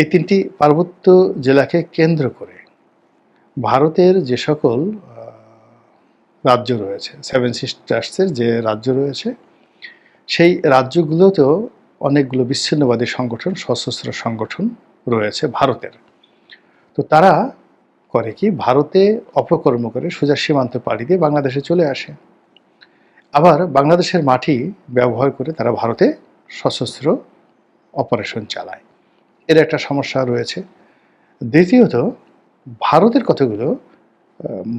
এই তিনটি পার্বত্য জেলাকে কেন্দ্র করে ভারতের যে সকল রাজ্য রয়েছে সেভেন সিস্টার্সের যে রাজ্য রয়েছে, সেই রাজ্যগুলোতেও অনেকগুলো বিচ্ছিন্নবাদী সংগঠন, সশস্ত্র সংগঠন রয়েছে ভারতের। তো তারা করে কি, ভারতে অপকর্ম করে সোজা সীমান্ত পাড়ি দিয়ে বাংলাদেশে চলে আসে। আবার বাংলাদেশের মাটি ব্যবহার করে তারা ভারতে সশস্ত্র অপারেশন চালায়। এর একটা সমস্যা রয়েছে। দ্বিতীয়ত, ভারতের কতগুলো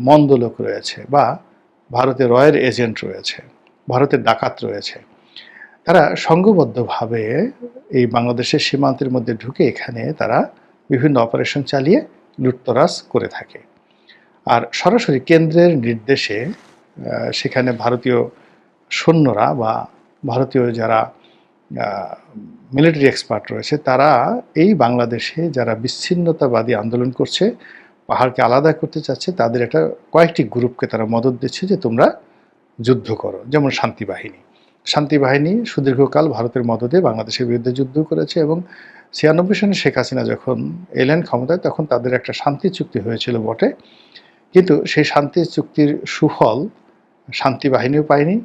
মন্দ লোক রয়েছে বা ভারতের রয়ের এজেন্ট রয়েছে, ভারতের ডাকাত রয়েছে। তারা সংঘবদ্ধভাবে এই বাংলাদেশের সীমান্তের মধ্যে ঢুকে এখানে তারা বিভিন্ন অপারেশন চালিয়ে লুটতরাজ করে থাকে। আর সরাসরি কেন্দ্রের নির্দেশে সেখানে ভারতীয় সৈন্যরা বা ভারতীয় যারা মিলিটারি এক্সপার্ট রয়েছে, তারা এই বাংলাদেশে যারা বিচ্ছিন্নতাবাদী আন্দোলন করছে, পাহাড়কে আলাদা করতে চাচ্ছে, তাদের একটা কয়েকটি গ্রুপকে তারা মদত দিচ্ছে যে তোমরা যুদ্ধ করো। যেমন শান্তি বাহিনী। শান্তি বাহিনী সুদীর্ঘকাল ভারতের মদদে বাংলাদেশের বিরুদ্ধে যুদ্ধ করেছে এবং ছিয়ানব্বই সনে শেখ হাসিনা যখন এলেন ক্ষমতায়, তখন তাদের একটা শান্তি চুক্তি হয়েছিল বটে। কিন্তু সেই শান্তি চুক্তির সুফল শান্তি বাহিনীও পায়নি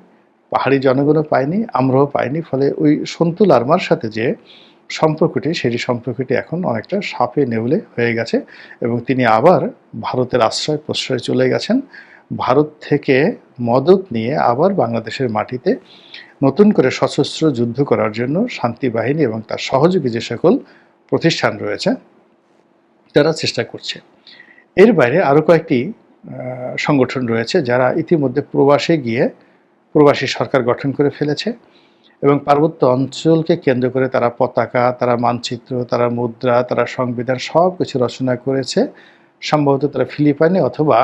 পাহাড়ি জনগণও পায়নি, আমরাও পাইনি, ফলে ওই সন্তু লার্মার সাথে যে সম্পর্কটি, সেটি সম্পর্কটি এখন অনেকটা সাপে নেউলে হয়ে গেছে এবং তিনি আবার ভারতের আশ্রয় প্রশ্রয় চলে গেছেন। ভারত থেকে মদত নিয়ে আবার বাংলাদেশের মাটিতে নতুন করে সশস্ত্র যুদ্ধ করার জন্য শান্তি বাহিনী এবং তার সহযোগী যে সকল প্রতিষ্ঠান রয়েছে, তারা চেষ্টা করছে। এর বাইরে আরও কয়েকটি সংগঠন রয়েছে যারা ইতিমধ্যে প্রবাসে গিয়ে প্রবাসী সরকার গঠন করে ফেলেছে এবং পার্বত্য অঞ্চলকে কেন্দ্র করে তারা পতাকা, তারা মানচিত্র, তারা মুদ্রা, তারা সংবিধান সব কিছু রচনা করেছে। সম্ভবত তারা ফিলিপাইনে অথবা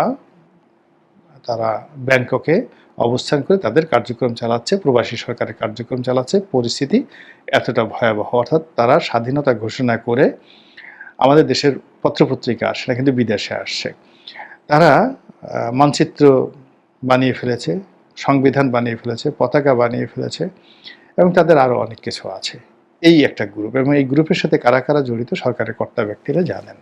তারা ব্যাংককে অবস্থান করে তাদের কার্যক্রম চালাচ্ছে, প্রবাসী সরকারের কার্যক্রম চালাচ্ছে। পরিস্থিতি এতটা ভয়াবহ। অর্থাৎ তারা স্বাধীনতা ঘোষণা করে আমাদের দেশের পত্রপত্রিকা আসে না, কিন্তু বিদেশে আসছে। তারা মানচিত্র বানিয়ে ফেলেছে সংবিধান বানিয়ে ফেলেছে, পতাকা বানিয়ে ফেলেছে এবং তাদের আরও অনেক কিছু আছে। এই একটা গ্রুপ এবং এই গ্রুপের সাথে কারা কারা জড়িত, সরকারের কর্তা ব্যক্তিরা জানেন।